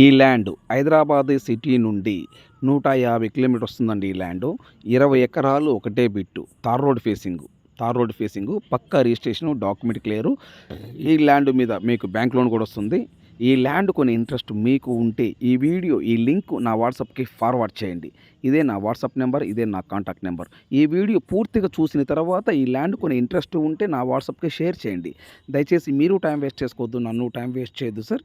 ఈ land Hyderabad city నుండి నూట యాభై కిలోమీటర్ వస్తుందండి ఈ ల్యాండ్. ఇరవై ఎకరాలు ఒకటే bit. Tar road facing. Tar road facing. Pucca registration document clear. ఈ ల్యాండ్ మీద మీకు బ్యాంక్ లోన్ కూడా వస్తుంది. ఈ ల్యాండ్ కొన్ని ఇంట్రెస్ట్ మీకు ఉంటే ఈ వీడియో ఈ లింక్ నా వాట్సాప్కి ఫార్వర్డ్ చేయండి. ఇదే నా వాట్సాప్ నెంబర్ ఇదే నా కాంటాక్ట్ నెంబర్. ఈ వీడియో పూర్తిగా చూసిన తర్వాత ఈ ల్యాండ్ కొన్ని ఇంట్రెస్ట్ ఉంటే నా వాట్సాప్కి షేర్ చేయండి. దయచేసి మీరు టైం వేస్ట్ చేసుకోవద్దు నన్ను టైం వేస్ట్ చేయొద్దు సార్.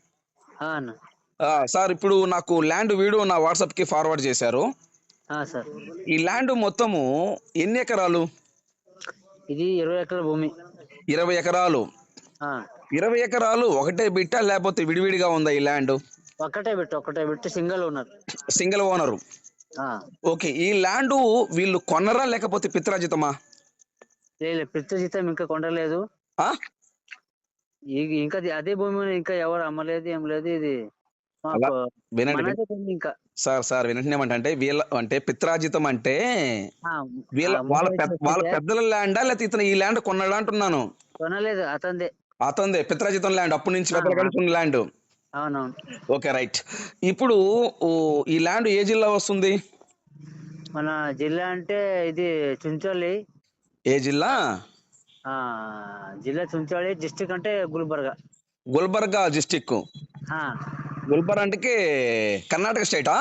Sir ఇప్పుడు నాకు ల్యాండ్ వీడియో నా వాట్సాప్కి ఫార్వర్డ్ చేశారు. సార్. ఈ ల్యాండ్ మొత్తము ఎన్ని ఎకరాలు? ఇది ఇరవై ఎకరాల భూమి. ఇరవై ఎకరాలు. ఇరవై ఎకరాలు ఒకటే బిట్టా లేకపోతే విడివిడిగా ఉందా ఈ ల్యాండ్? ఒక్కటే పెట్టు ఒక్కటే పెట్టి సింగల్ ఉన్నారు సింగిల్ ఓనరు. ఓకే ఈ ల్యాండ్ వీళ్ళు కొన్నరా లేకపోతే పిత్రాజితమా? లేదు ప్రతి జీతం ఇంకా? ఈ- ఇంకా అదే భూమి ఉంది, ఇంకా ఎవరు అమ్మలేదు ఏం లేదు ఇది వినండి ఇంకా. సార్ సార్ వినండి ఏమంటే వీళ్ళ అంటే పిత్రాజితం అంటే వీళ్ళ వాళ్ళ పెద్దల ల్యాండా లేకపోతే ఇతను ఈ ల్యాండ్ కొన్నాడా అంటున్నాను? కొనలేదు అతందే అతందే పిత్రాజితం ల్యాండ్ అప్పటి నుంచి పెద్దల. కలిసి ఉన్న ల్యాండ్. అవునవును. Okay right. ఇప్పుడు ఈ ల్యాండ్ ఏ జిల్లా వస్తుంది? మన జిల్లా అంటే ఇది చుంచోలి ఏ జిల్లా? ఆ జిల్లా చుంచోలి డిస్టిక్ అంటే గుల్బర్గా. గుల్బర్గా డిస్టిక్ ఆ. గుల్బర్గా అంటే Karnataka స్టేటా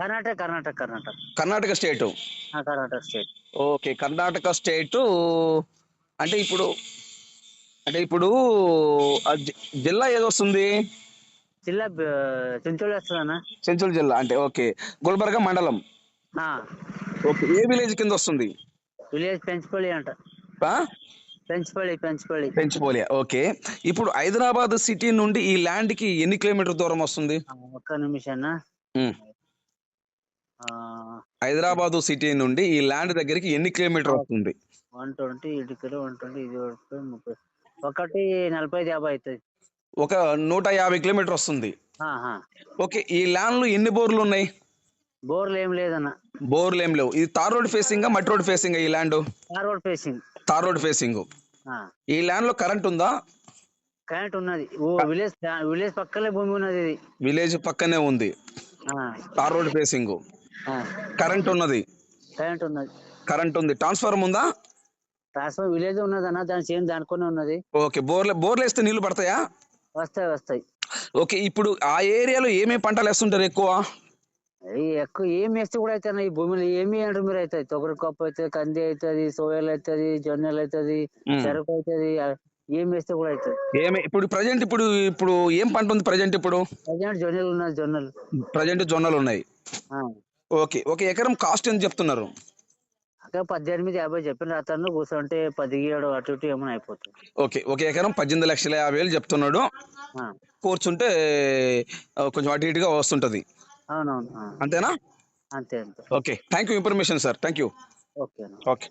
Karnataka Karnataka Karnataka. Karnataka state Karnataka state okay Karnataka state అంటే ఇప్పుడు అంటే ఇప్పుడు జిల్లా ఏది వస్తుంది? జిల్లా చుంచోలి చెంచుల్ జిల్లా అంటే ఓకే. గుల్బర్గా మండలం. ఆ, ఓకే ఏ విలేజ్ కింద వస్తుంది? విలేజ్ పెంచుపల్లి అంట. పెంచిపోలియా ఓకే. ఇప్పుడు హైదరాబాద్ సిటీ నుండి ఈ ల్యాండ్కి ఎన్ని కిలోమీటర్ దూరం వస్తుంది? ఒక్క. ఆ, హైదరాబాద్ సిటీ నుండి ఈ ల్యాండ్ దగ్గరికి ఎన్ని కిలోమీటర్ వస్తుంది? వన్ ట్వంటీ ఇటు కిలో వన్ ట్వంటీ ఇది ముప్పై. ఒకటి నలభై యాభై అవుతుంది ఒక నూట యాభై కిలోమీటర్ వస్తుంది. ఓకే ఈ ల్యాండ్లో ఎన్ని బోర్లు ఉన్నాయి? బోర్లు ఏం లేదన్న. బోర్లు ఏం లేవు. ఇది తార్ రోడ్ ఫేసింగ్ మట్టి రోడ్ ఫేసింగ్ ఈ land? Car road facing. Tar road facing ఈ ల్యాండ్లో కరెంట్ ఉందా? కరెంట్ ఉన్నది. ఓ విలేజ్ విలేజ్ పక్కనే భూమి ఉన్నది ఇది. విలేజ్ పక్కనే ఉంది. ఆ, తార్ రోడ్ ఫేసింగ్ ఆ, కరెంట్ ఉన్నది. కరెంట్ ఉన్నది. కరెంట్ ఉంది. ట్రాన్స్ఫార్మర్ ఉందా? ట్రాన్స్ఫర్ విలేజ్ ఉన్నది అన్న దాని చేను దానికొనే ఉన్నది. ఓకే బోర్లు బోర్లు వేస్తే నీళ్ళు పడతాయా? వస్తాయి వస్తాయి. ఓకే ఇప్పుడు ఆ ఏరియాలో ఏమేమి పంటలు వేస్తుంటారు ఎక్కువ? ఎక్కువ ఏం వేస్తే కూడా అవుతాయి ఈ భూమిలో ఏమి అంటారు మీరు అవుతాయి తొగరి కప్పు అవుతుంది కంది అవుతుంది సోయాలు అవుతుంది జొన్నలు అవుతుంది. చెరకు అవుతుంది ఏం వేస్తే కూడా అవుతుంది ఏమి ఇప్పుడు ప్రజెంట్ ఇప్పుడు ఇప్పుడు ఏం పంట ఉంది ప్రజెంట్ ఇప్పుడు? ప్రజెంట్ జొన్నలు ఉన్నది జొన్నలు. ప్రజెంట్ జొన్నలు ఉన్నాయి. ఓకే ఒక ఎకరం కాస్ట్ ఎంత చెప్తున్నారు? అక్కడ పద్దెనిమిది యాభై చెప్పిన అతను కూర్చుంటే పదిహేడు అటు ఇటు ఏమైనా అయిపోతుంది. ఓకే ఒక ఎకరం పద్దెనిమిది లక్షల యాభై వేలు చెప్తున్నాడు. కూర్చుంటే కొంచెం అటు ఇటుగా వస్తుంటది. అవునవును అంతేనా? అంతే అంతే. Okay. Thank you information sir. Thank you okay okay.